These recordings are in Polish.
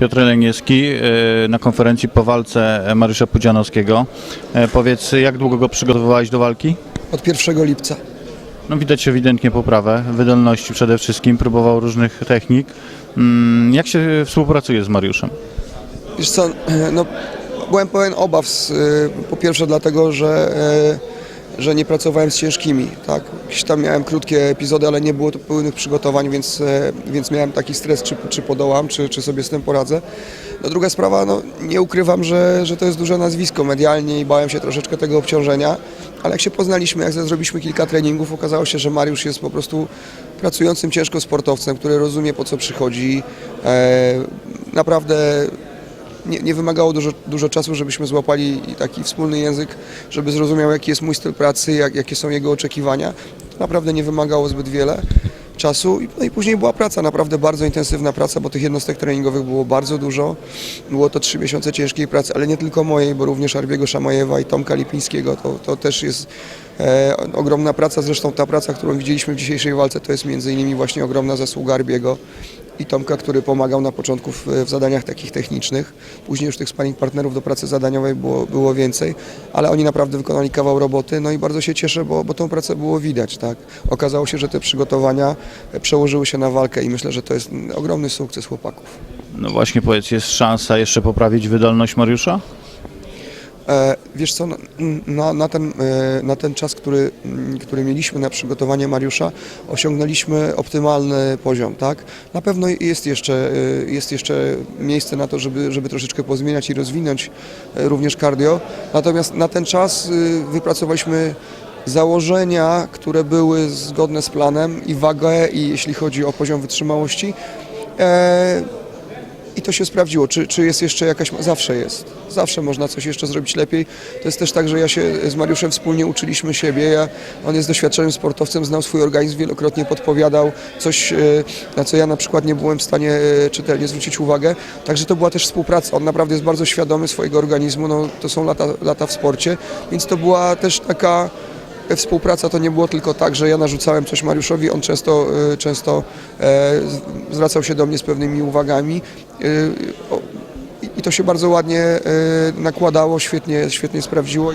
Piotr Leniewski e, na konferencji po walce Mariusza Pudzianowskiego. E, Powiedz, jak długo go przygotowywałeś do walki? Od 1 lipca. No widać ewidentnie poprawę, wydolności przede wszystkim, próbował różnych technik. Mm, Jak się współpracuje z Mariuszem? Wiesz co, no, byłem pełen obaw, y, po pierwsze dlatego, że, że nie pracowałem z ciężkimi, tak? Jakieś tam miałem krótkie epizody, ale nie było to pełnych przygotowań, więc, y, więc miałem taki stres, czy, czy podołam, czy, czy sobie z tym poradzę. No druga sprawa, no, nie ukrywam, że, że to jest duże nazwisko medialnie i bałem się troszeczkę tego obciążenia, ale jak się poznaliśmy, jak zrobiliśmy kilka treningów, okazało się, że Mariusz jest po prostu pracującym ciężko sportowcem, który rozumie po co przychodzi. E, naprawdę nie, nie wymagało dużo, dużo czasu, żebyśmy złapali taki wspólny język, żeby zrozumiał, jaki jest mój styl pracy, jak, jakie są jego oczekiwania. To naprawdę nie wymagało zbyt wiele czasu. I- No i później była praca, naprawdę bardzo intensywna praca, bo tych jednostek treningowych było bardzo dużo. Było to trzy miesiące ciężkiej pracy, ale nie tylko mojej, bo również Arbiego Szamajewa i Tomka Lipińskiego. To, to też jest e, ogromna praca. Zresztą ta praca, którą widzieliśmy w dzisiejszej walce, to jest między innymi właśnie ogromna zasługa Arbiego i Tomka, który pomagał na początku w, w zadaniach takich technicznych. Później już tych sparring partnerów do pracy zadaniowej było, było więcej, ale oni naprawdę wykonali kawał roboty. No i bardzo się cieszę, bo, bo tą pracę było widać. Tak? Okazało się, że te przygotowania e, przełożyły się na walkę i myślę, że to jest ogromny sukces chłopaków. No właśnie powiedz, jest szansa jeszcze poprawić wydolność Mariusza? E, Wiesz co, na, na, ten, e, na ten czas, który, który mieliśmy na przygotowanie Mariusza, osiągnęliśmy optymalny poziom, tak? Na pewno jest jeszcze, e, jest jeszcze miejsce na to, żeby, żeby troszeczkę pozmieniać i rozwinąć również cardio, natomiast na ten czas wypracowaliśmy założenia, które były zgodne z planem i wagę, i jeśli chodzi o poziom wytrzymałości. E, i to się sprawdziło. Czy, czy jest jeszcze jakaś. Zawsze jest. Zawsze można coś jeszcze zrobić lepiej. To jest też tak, że ja się z Mariuszem wspólnie uczyliśmy siebie. Ja, on jest doświadczonym sportowcem, znał swój organizm, wielokrotnie podpowiadał coś, e, na co ja na przykład nie byłem w stanie e, czytelnie zwrócić uwagę. Także to była też współpraca. On naprawdę jest bardzo świadomy swojego organizmu. No, to są lata, lata w sporcie, więc to była też taka współpraca to nie było tylko tak, że ja narzucałem coś Mariuszowi, on często, y, często e, zwracał się do mnie z pewnymi uwagami o, i- to się bardzo ładnie e, nakładało, świetnie, świetnie sprawdziło.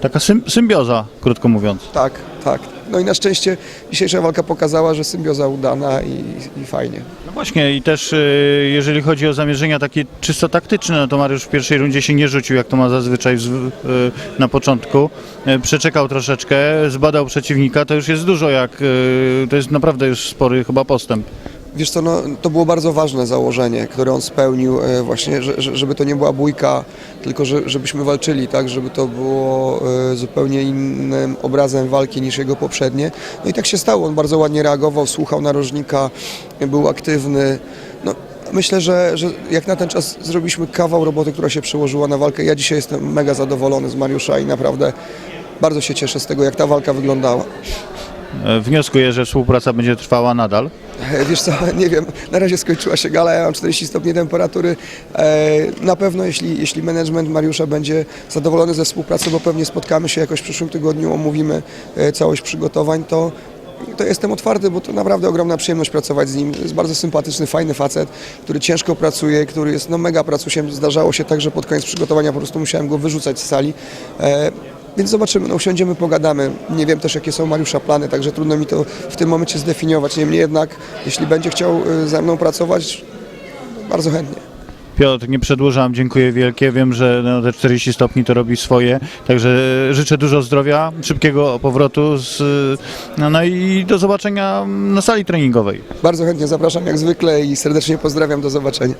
Taka sym symbioza, krótko mówiąc. Tak, tak. No i na szczęście dzisiejsza walka pokazała, że symbioza udana i, i fajnie. No właśnie i też y, jeżeli chodzi o zamierzenia takie czysto taktyczne, no to Mariusz w pierwszej rundzie się nie rzucił, jak to ma zazwyczaj z, y, na początku. Y, Przeczekał troszeczkę, zbadał przeciwnika, to już jest dużo, jak to jest naprawdę już spory chyba postęp. Wiesz co, no, to było bardzo ważne założenie, które on spełnił e, właśnie, że, że- żeby to nie była bójka, tylko że, żebyśmy walczyli, tak, żeby to było e, zupełnie innym obrazem walki niż jego poprzednie. No i tak się stało, on bardzo ładnie reagował, słuchał narożnika, był aktywny. No, myślę, że, że jak na ten czas zrobiliśmy kawał roboty, która się przełożyła na walkę. Ja dzisiaj jestem mega zadowolony z Mariusza i naprawdę bardzo się cieszę z tego, jak ta walka wyglądała. Y, Wnioskuję, że współpraca będzie trwała nadal. E, Wiesz co, nie wiem, na razie skończyła się gala, ja mam 40 stopni temperatury. E, Na pewno jeśli, jeśli management Mariusza będzie zadowolony ze współpracy, bo pewnie spotkamy się jakoś w przyszłym tygodniu, omówimy e, całość przygotowań, to, to jestem otwarty, bo to naprawdę ogromna przyjemność pracować z nim. Jest bardzo sympatyczny, fajny facet, który ciężko pracuje, który jest no mega pracusiem. Zdarzało się tak, że pod koniec przygotowania po prostu musiałem go wyrzucać z sali. Więc zobaczymy, no usiądziemy, pogadamy. Nie wiem też, jakie są Mariusza plany, także trudno mi to w tym momencie zdefiniować. Niemniej jednak, jeśli będzie chciał y, ze mną pracować, bardzo chętnie. Piotr, nie przedłużam, dziękuję wielkie. Wiem, że no, te 40 stopni to robi swoje, także życzę dużo zdrowia, szybkiego powrotu z, no, no i do zobaczenia na sali treningowej. Bardzo chętnie zapraszam jak zwykle i serdecznie pozdrawiam. Do zobaczenia.